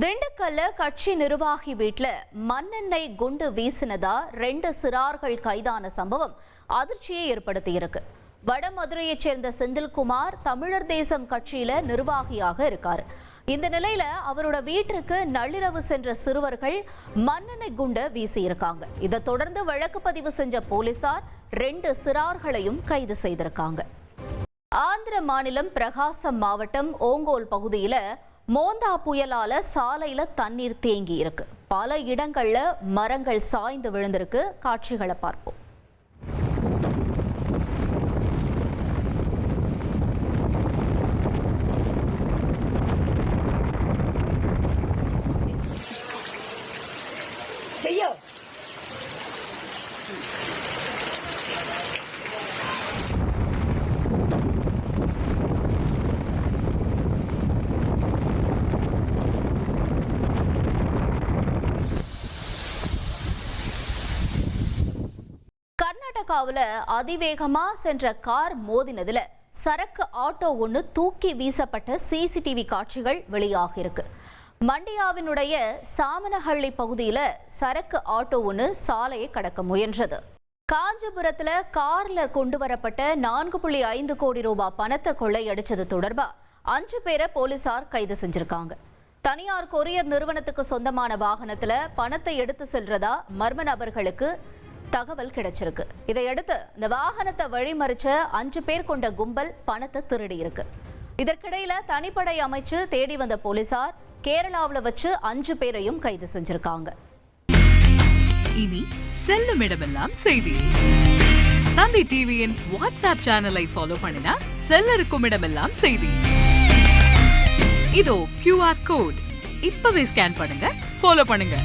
திண்டுக்கல்ல கட்சி நிர்வாகி வீட்டில் மண்ணெண்ணெய் குண்டு வீசினதா ரெண்டு சிறார்கள் கைதான சம்பவம் அதிர்ச்சியை ஏற்படுத்தியிருக்கு வடமதுரையைச் சேர்ந்த செந்தில்குமார் தமிழர் தேசம் கட்சியில நிர்வாகியாக இருக்காரு. இந்த நிலையில அவரோட வீட்டிற்கு நள்ளிரவு சென்ற சிறுவர்கள் மண்ணெண்ணெய் குண்டு வீசியிருக்காங்க. இதை தொடர்ந்து வழக்கு பதிவு செஞ்ச போலீசார் ரெண்டு சிறார்களையும் கைது செய்திருக்காங்க. ஆந்திர மாநிலம் பிரகாசம் மாவட்டம் ஓங்கோல் பகுதியில மோந்தா புயலால சாலையில தண்ணீர் தேங்கி இருக்கு. பல இடங்கள்ல மரங்கள் சாய்ந்து விழுந்திருக்கு. காட்சிகளை பார்ப்போம். ஐயோ. கர்நாடகாவில் அதிவேகமாக சென்ற கார் மோதினதுல சரக்கு ஆட்டோ ஒன்று தூக்கி வீசப்பட்ட சிசிடிவி காட்சிகள் வெளியாகியிருக்கு மண்டியாவினுடைய சாமனஹள்ளி பகுதியில சரக்கு ஆட்டோ ஒன்று சாலையை கடக்க முயன்றது. காஞ்சிபுரத்துல கார்ல கொண்டு வரப்பட்ட நான்கு புள்ளி ஐந்து கோடி ரூபாய் பணத்தை கொள்ளையடிச்சது தொடர்பா அஞ்சு பேரை போலீசார் கைது செஞ்சிருக்காங்க. தனியார் கொரியர் நிறுவனத்துக்கு சொந்தமான வாகனத்துல பணத்தை எடுத்து செல்றதா மர்ம நபர்களுக்கு தகவல் கிடைச்சிருக்கு. இதையடுத்து இந்த வாகனத்தை வழிமறிச்ச அஞ்சு பேர் கொண்ட கும்பல் பணத்தை திருடி இருக்கு இதற்கிடையில தனிப்படை அமைச்சு தேடி வந்த போலீசார் கேரளாவில் வச்சு அஞ்சு பேரையும் கைது செஞ்சிருக்காங்க. இனி செல்லும் இடமெல்லாம் செய்தி. தந்தி டிவியின் வாட்ஸ்அப் சேனலை ஃபாலோ பண்ணினா செல்ல இருக்கும் இடமெல்லாம் செய்தி. இதோ கியூஆர் கோட் இப்பவே ஸ்கேன் பண்ணுங்க ஃபாலோ பண்ணுங்க.